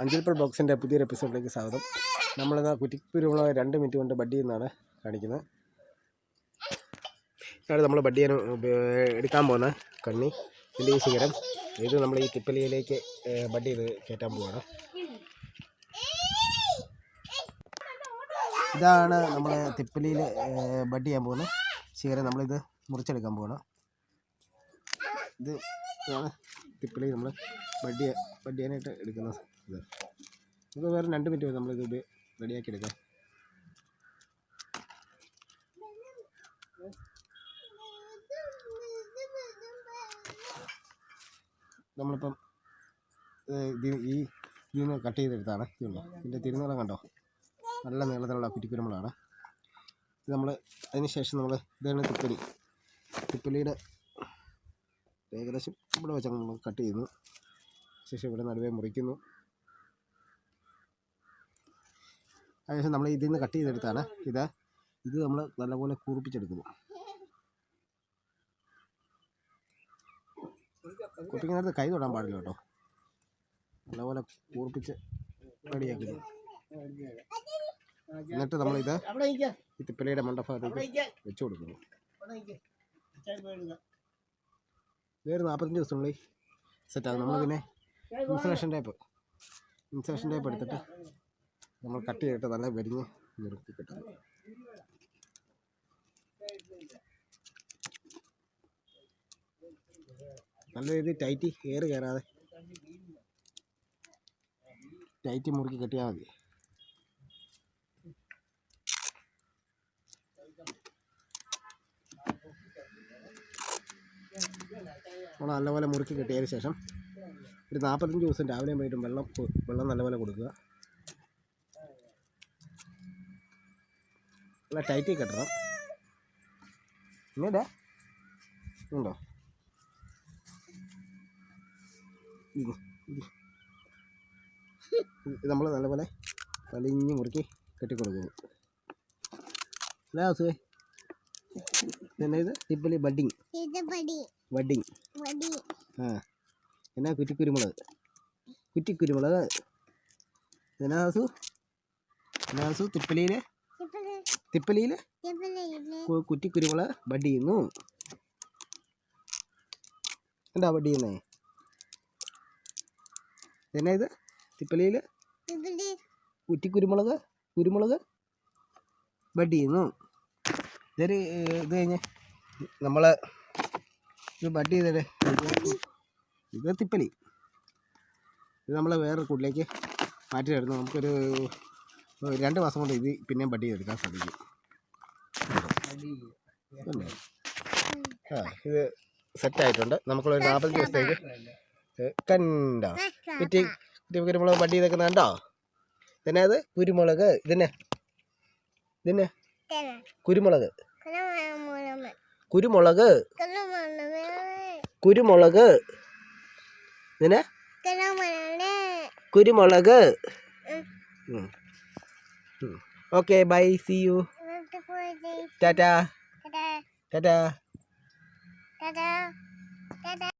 അഞ്ചിൽപ്പൽ ബോക്സിന്റെ പുതിയൊരു എപ്പിസോഡിലേക്ക് സ്വാഗതം. നമ്മളിന്ന് കുറ്റിക്കുരുമുളക് രണ്ട് മിനിറ്റ് കൊണ്ട് ബഡ്ഡി ചെയ്യുന്നതാണ് കാണിക്കുന്നത്. ഇതാണ് നമ്മൾ ബഡ് ചെയ്യാൻ ഉപയോ- എടുക്കാൻ പോകുന്ന കണ്ണി ഇതിന്റെ ഈ ശിഖരം. ഇത് നമ്മൾ ഈ തിപ്പലിയിലേക്ക് ബഡ്ഡി ചെയ്ത് കയറ്റാൻ പോവുകയാണ് ഇതാണ് നമ്മൾ തിപ്പലിയിൽ ബഡ് ചെയ്യാൻ പോകുന്ന ശിഖരം. നമ്മളിത് മുറിച്ചെടുക്കാൻ പോകണം ഇത് തിപ്പലി നമ്മൾ ബഡ് ബഡ്ഡിയാനായിട്ട് എടുക്കുന്ന ഇത്. നമുക്ക് വേറെ രണ്ട് മിനിറ്റ് വരും നമ്മളിത് റെഡിയാക്കി എടുക്കാം. നമ്മളിപ്പം ഈ ഇതിന് കട്ട് ചെയ്തെടുത്താണ് ഇതുണ്ടോ ഇതിന്റെ തിരുനീളം കണ്ടോ? നല്ല നീളത്തിലുള്ള കുറ്റിക്കുരുമുളകാണ്. ഇത് നമ്മൾ അതിന് ശേഷം നമ്മൾ ഇതാണ് തിപ്പലി. തിപ്പലിയുടെ ഏകദേശം ഇവിടെ വെച്ചാൽ നമ്മൾ കട്ട് ചെയ്യുന്നു ശേഷം ഇവിടെ നടുവേ മുറിക്കുന്നു. അതിനുശേഷം നമ്മൾ ഇതിൽ നിന്ന് കട്ട് ചെയ്തെടുത്താണ്. ഇത് ഇത് നമ്മൾ നല്ലപോലെ കൂർപ്പിച്ചെടുക്കുന്നു. കുട്ടിക്ക് കൈ തൊടാൻ പാടില്ല കേട്ടോ. നല്ലപോലെ കൂർപ്പിച്ച് റെഡിയാക്കുന്നു. എന്നിട്ട് നമ്മളിത് ഈ തിപ്പലയുടെ മണ്ടഭാഗത്തേക്ക് വെച്ചു കൊടുക്കുന്നു. ഇതൊരു നാൽപ്പത്തഞ്ച് ദിവസത്തിനുള്ളിൽ സെറ്റാകും നമ്മൾ പിന്നെ ഇൻസുലേഷൻ ടൈപ്പ്. ഇൻസുലേഷൻ ടൈപ്പ് എടുത്തിട്ട് നമ്മൾ കട്ട് ചെയ്തിട്ട് നല്ല വരിഞ്ഞ് നിർത്തി കിട്ടും നല്ല രീതിയിൽ ടൈറ്റ് എയർ കയറാതെ ടൈറ്റ് മുറുക്കി കെട്ടിയാൽ മതി. നമ്മൾ നല്ലപോലെ മുറുക്കി കിട്ടിയതിന് ശേഷം ഒരു നാൽപ്പത്തഞ്ച് ദിവസം രാവിലെ വൈകിട്ടും വെള്ളം വെള്ളം നല്ലപോലെ കൊടുക്കുക. നല്ല ടൈറ്റിൽ കെട്ടണം. പിന്നീട് ഉണ്ടോ. ഇത് നമ്മൾ നല്ലപോലെ വലിഞ്ഞ് മുറുക്കി കെട്ടിക്കൊടുക്കുന്നു. അല്ലേ ഹൗസേ? പിന്നെ ഇത്? ബഡിങ്. ബഡ്ഡിങ് ഇത് ബഡ്ഡിങ് പടി ആ. എന്നാ കുറ്റിക്കുരുമുളക്? കുറ്റിക്കുരുമുളക്. എന്നാ ഹസു എന്നാ ഹസു തിപ്പലിയിലെ? തിപ്പലിയിലെ? കുറ്റിക്കുരുമുളക് ബഡ് ചെയ്യുന്നു എന്താ ബഡ് ചെയ്യുന്നേ എന്നാ ഇത് തിപ്പലിയിൽ കുറ്റിക്കുരുമുളക്? കുരുമുളക്? ബഡ് ചെയ്യുന്നു ഇതൊരു ഇത് കഴിഞ്ഞ് നമ്മൾ ഇത് ബഡ് ചെയ്തേ ഇത് തിപ്പലി. ഇത് നമ്മൾ വേറെ കൂട്ടിലേക്ക് മാറ്റി തരുന്നു നമുക്കൊരു രണ്ട് മാസം കൊണ്ട് ഇത് പിന്നെയും ബഡ് ചെയ്തെടുക്കാൻ സാധിക്കും? ആ ഇത് സെറ്റായിട്ടുണ്ട് നമുക്കൊരു നാൽപ്പത് ദിവസത്തേക്ക് കണ്ടോ? കുറ്റി കുറ്റി കുരുമുളക് ബഡ് ചെയ്തേക്കുന്നത് കണ്ടോ? ഇതന്നെ അത് കുരുമുളക്. ഇതന്നെ? ഇതന്നെ? കുരുമുളക്. കുരുമുളക്. കുരുമുളക്. കുരുമുളക്. Okay bye see you. Tata. Tata. Tata.